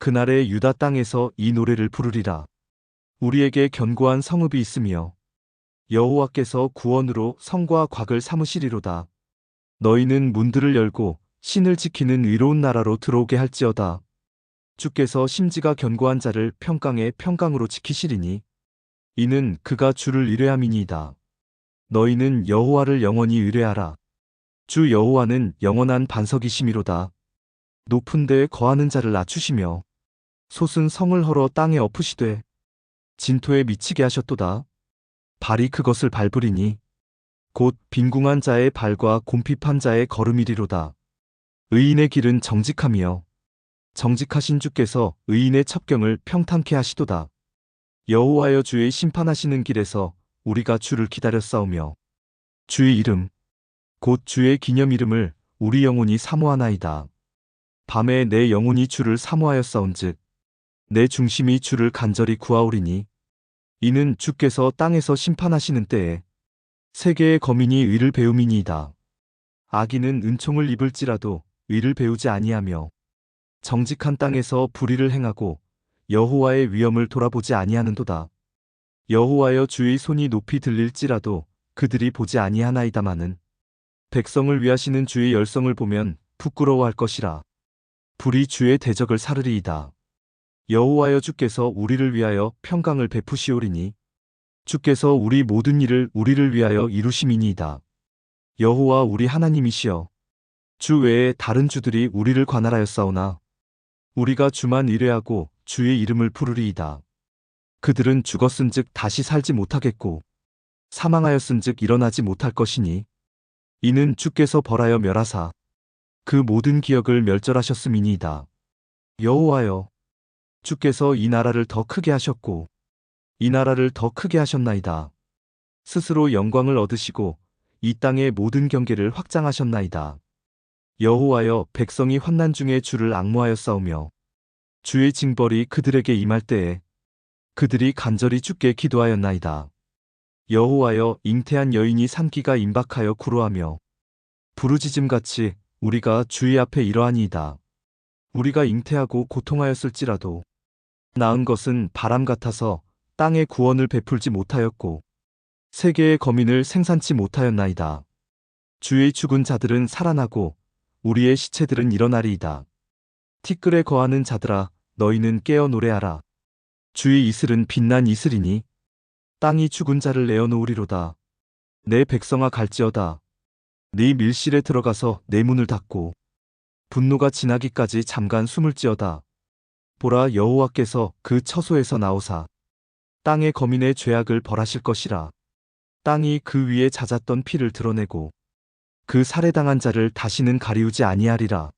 그날의 유다 땅에서 이 노래를 부르리라. 우리에게 견고한 성읍이 있으며 여호와께서 구원으로 성과 곽을 삼으시리로다. 너희는 문들을 열고 신을 지키는 의로운 나라로 들어오게 할지어다. 주께서 심지가 견고한 자를 평강의 평강으로 지키시리니 이는 그가 주를 의뢰함이니이다. 너희는 여호와를 영원히 의뢰하라. 주 여호와는 영원한 반석이심이로다. 높은 데에 거하는 자를 낮추시며 솟은 성을 헐어 땅에 엎으시되 진토에 미치게 하셨도다. 발이 그것을 밟으리니 곧 빈궁한 자의 발과 곰핍한 자의 걸음이리로다. 의인의 길은 정직함이요 정직하신 주께서 의인의 첩경을 평탄케 하시도다. 여호와여 주의 심판하시는 길에서 우리가 주를 기다렸사오며 주의 이름 곧 주의 기념 이름을 우리 영혼이 사모하나이다. 밤에 내 영혼이 주를 사모하였사온즉 내 중심이 주를 간절히 구하오리니 이는 주께서 땅에서 심판하시는 때에 세계의 거민이 의를 배움이니이다. 악인은 은총을 입을지라도 의를 배우지 아니하며 정직한 땅에서 불의를 행하고 여호와의 위엄을 돌아보지 아니하는도다. 여호와여 주의 손이 높이 들릴지라도 그들이 보지 아니하나이다마는 백성을 위하시는 주의 열성을 보면 부끄러워할 것이라. 불이 주의 대적을 사르리이다. 여호와여 주께서 우리를 위하여 평강을 베푸시오리니 주께서 우리 모든 일을 우리를 위하여 이루심이니이다. 여호와 우리 하나님이시여 주 외에 다른 주들이 우리를 관할하였사오나 우리가 주만 의뢰하고 주의 이름을 부르리이다. 그들은 죽었은즉 다시 살지 못하겠고 사망하였은즉 일어나지 못할 것이니 이는 주께서 벌하여 멸하사 그 모든 기억을 멸절하셨음이니이다. 여호와여 주께서 이 나라를 더 크게 하셨고 이 나라를 더 크게 하셨나이다. 스스로 영광을 얻으시고 이 땅의 모든 경계를 확장하셨나이다. 여호와여 백성이 환난 중에 주를 악모하여 싸우며 주의 징벌이 그들에게 임할 때에 그들이 간절히 주께 기도하였나이다. 여호와여 잉태한 여인이 산기가 임박하여 구로하며 부르짖음같이 우리가 주의 앞에 이러하니이다. 우리가 잉태하고 고통하였을지라도 나은 것은 바람 같아서 땅에 구원을 베풀지 못하였고 세계의 거민을 생산치 못하였나이다. 주의 죽은 자들은 살아나고 우리의 시체들은 일어나리이다. 티끌에 거하는 자들아 너희는 깨어 노래하라. 주의 이슬은 빛난 이슬이니 땅이 죽은 자를 내어 놓으리로다. 내 백성아 갈지어다. 네 밀실에 들어가서 내 문을 닫고 분노가 지나기까지 잠깐 숨을지어다. 보라 여호와께서 그 처소에서 나오사 땅의 거민의 죄악을 벌하실 것이라. 땅이 그 위에 잦았던 피를 드러내고 그 살해당한 자를 다시는 가리우지 아니하리라.